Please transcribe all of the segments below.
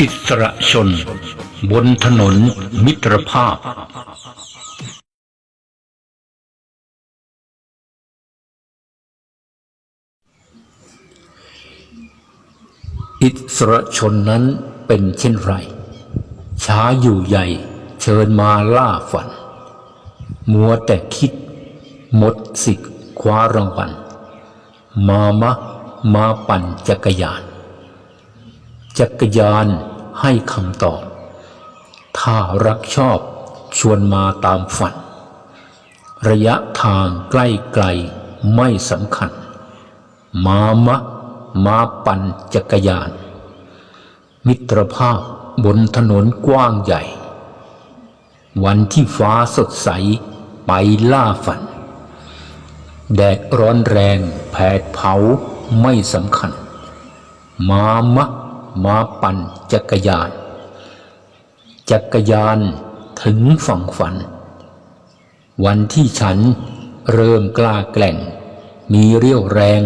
อิสระชน บนถนนมิตรภาพอิสระชนนั้นเป็นเช่นไร ช้าอยู่ใหญ่ เชิญมาล่าฝัน มัวแต่คิด หมดสิทธิ์คว้ารางวัล มามะ มาปั่นจักรยาน จักรยาน ให้คำตอบ ถ้ารักชอบชวนมาตามฝัน ระยะทางใกล้ไกลไม่สำคัญ มามะ มาปั่นจักรยาน มิตรภาพบนถนนกว้างใหญ่ วันที่ฟ้าสดใสไปล่าฝัน แดดร้อนแรงแผดเผาไม่สำคัญ มามะ มาปั่นจักรยาน จักรยานถึงฝั่งฝัน วันที่ฉันเริ่มกล้าแกล่ง มีเรี่ยวแรง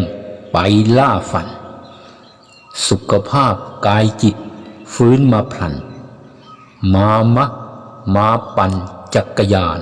ไปล่าฝัน สุขภาพกายจิตฟื้นมาพลัน มามะ มาปั่นจักรยาน